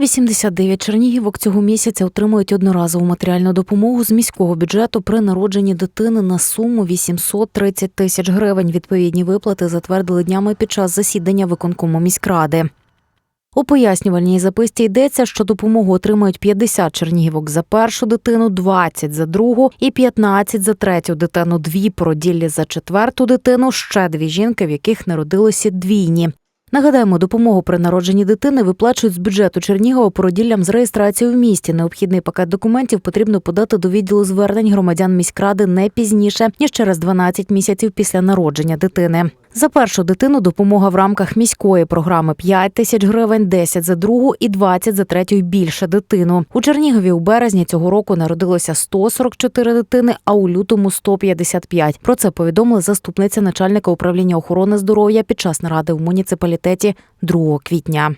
89 чернігівок цього місяця отримують одноразову матеріальну допомогу з міського бюджету при народженні дитини на суму 830 тисяч гривень. Відповідні виплати затвердили днями під час засідання виконкому міськради. У пояснювальній записці йдеться, що допомогу отримають 50 чернігівок за першу дитину, 20 за другу і 15 за третю дитину, дві породіллі за четверту дитину, ще дві жінки, в яких народилося двійні. Нагадаємо, допомогу при народженні дитини виплачують з бюджету Чернігова породіллям з реєстрацією в місті. Необхідний пакет документів потрібно подати до відділу звернень громадян міськради не пізніше ніж через 12 місяців після народження дитини. За першу дитину допомога в рамках міської програми 5 тисяч гривень, 10 за другу і 20 за третю і більше дитину. У Чернігові у березні цього року народилося 144 дитини, а у лютому 155. Про це повідомили заступниця начальника управління охорони здоров'я під час наради в муніципалітеті 2 квітня.